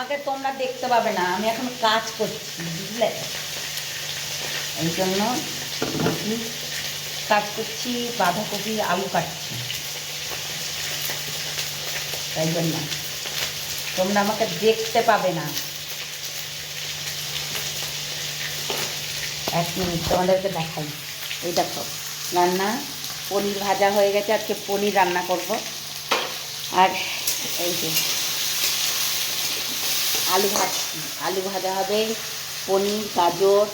আমাকে তোমরা দেখতে পাবে না, আমি এখন কাজ করছি, বুঝলে? এই জন্য কাজ করছি, বাঁধাকপি, আলু কাটছি। তাই জন্য তোমরা আমাকে দেখতে পাবে না। এক মিনিট, তোমাদেরকে দেখাই। এই দেখো, রান্না পনির ভাজা হয়ে গেছে, আজকে পনির রান্না করব। আর এই যে আলু ভাজছি আলু ভাজা হবে, পনির, গাজর,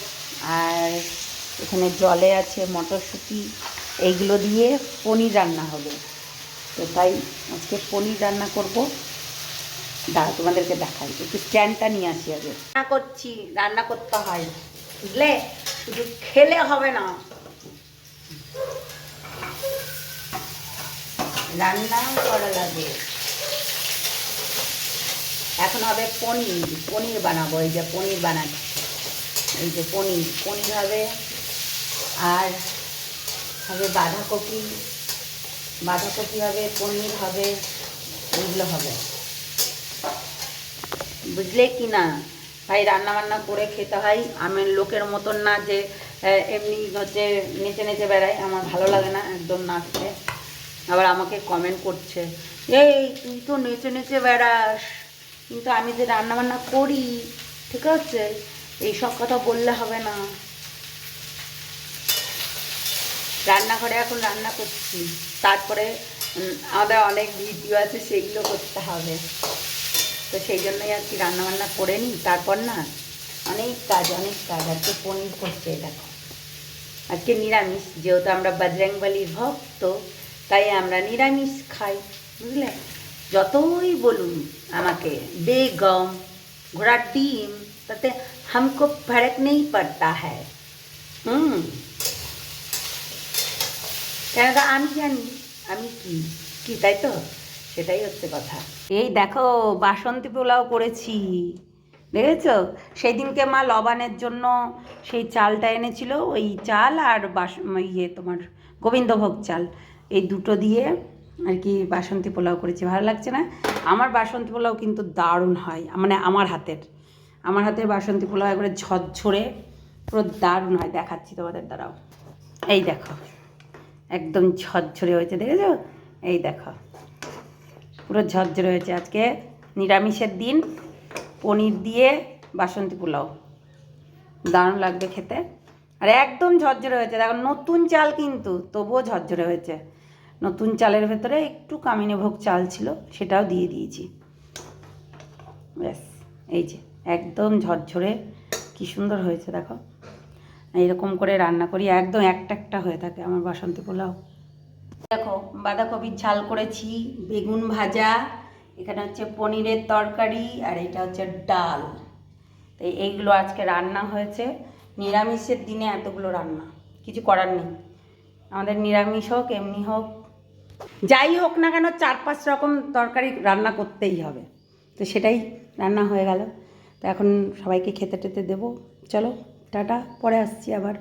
আর এখানে জলে আছে মটরশুঁটি, এইগুলো দিয়ে পনির রান্না হবে। তো তাই আজকে পনির রান্না করব। দাঁড়া তোমাদেরকে দেখাই। একটু স্ট্যান্ডটা নিয়ে আসি আগে। রান্না করছি, রান্না করতে হয়, বুঝলে? শুধু খেলে হবে না। রান্নাও করা লাগে। এখন হবে পনির পনির বানাবো, এই যে পনির বানাচ্ছি। এই যে পনির পনির হবে আর হবে বাঁধাকপি বাঁধাকপি হবে, পনির হবে এইগুলো হবে। বুঝলে কি না? ভাই রান্না বান্না করে খেতে হয় আমি লোকের মতন না যে এমনি হচ্ছে নেচে নেচে বেড়াই আমার ভালো লাগে না একদম নাচতে আবার আমাকে কমেন্ট করছে, এই, তুই তো নেচে নেচে বেড়াস। কিন্তু আমি যে রান্নাবান্না করি, ঠিক আছে? এই সব কথা বললে হবে না। রান্নাঘরে এখন রান্না করছি। তারপরে আমাদের অনেক ভিডিও আছে, সেগুলো করতে হবে। তো সেই জন্যই আর কি রান্নাবান্না করে নিই। তারপর না, অনেক কাজ অনেক কাজ। আজকে পনির করছে দেখো। আজকে নিরামিষ, যেহেতু আমরা বজরংবলির ভক্ত, তাই আমরা নিরামিষ খাই, বুঝলে? যতই বলুন আমাকে, বেগম, ঘোড়ার ডিম, তাতে হামকো ফরক নেই পড়তা হ্যায়। হুম। কেন আমি জানি, আমি কি কি তাই তো? সেটাই হচ্ছে কথা। এই দেখো, বাসন্তী পোলাও করেছি। দেখেছ? সেই দিনকে মা লবানের জন্য সেই চালটা এনেছিল, ওই চাল আর বাস ইয়ে তোমার গোবিন্দভোগ চাল। এই দুটো দিয়ে আর কি বাসন্তী পোলাও করেছি, ভালো লাগছে না? আমার বাসন্তী পোলাও কিন্তু দারুণ হয় মানে আমার হাতের। আমার হাতের বাসন্তী পোলাও একবারে ঝরঝরে, পুরো দারুণ হয়, দেখাচ্ছি তোমাদের দ্বারাও এই দেখো, একদম ঝরঝরে হয়েছে, দেখেছ? এই দেখো, পুরো ঝরঝরে হয়েছে আজকে, নিরামিষের দিন, পনির দিয়ে বাসন্তী পোলাও। দারুণ লাগবে খেতে। আর একদম ঝরঝরে হয়েছে, দেখো, নতুন চাল কিন্তু, তবুও ঝরঝরে হয়েছে। নতুন চালের ভেতরে একটু কামিনে ভোগ চাল ছিল, সেটাও দিয়ে দিয়েছি। ব্যাস, এই যে, একদম ঝরঝরে, কি সুন্দর হয়েছে, দেখো। এইরকম করে রান্না করি, একদম একটা একটা হয়ে থাকে আমার বাসন্তী পোলাও। দেখো, বাঁধাকপির ঝাল করেছি, বেগুন ভাজা, এখানে হচ্ছে পনিরের তরকারি, আর এটা হচ্ছে ডাল। তো এইগুলো আজকে রান্না হয়েছে। নিরামিষের দিনে এতগুলো রান্না, কিছু করার নেই। আমাদের নিরামিষ হোক, এমনি হোক যাই হোক না কেন চার পাঁচ রকম তরকারি রান্না করতেই হবে। তো সেটাই রান্না হয়ে গেল। তো এখন সবাইকে খেতে টেতে দেবো। চলো, টাটা, পরে আসছি আবার।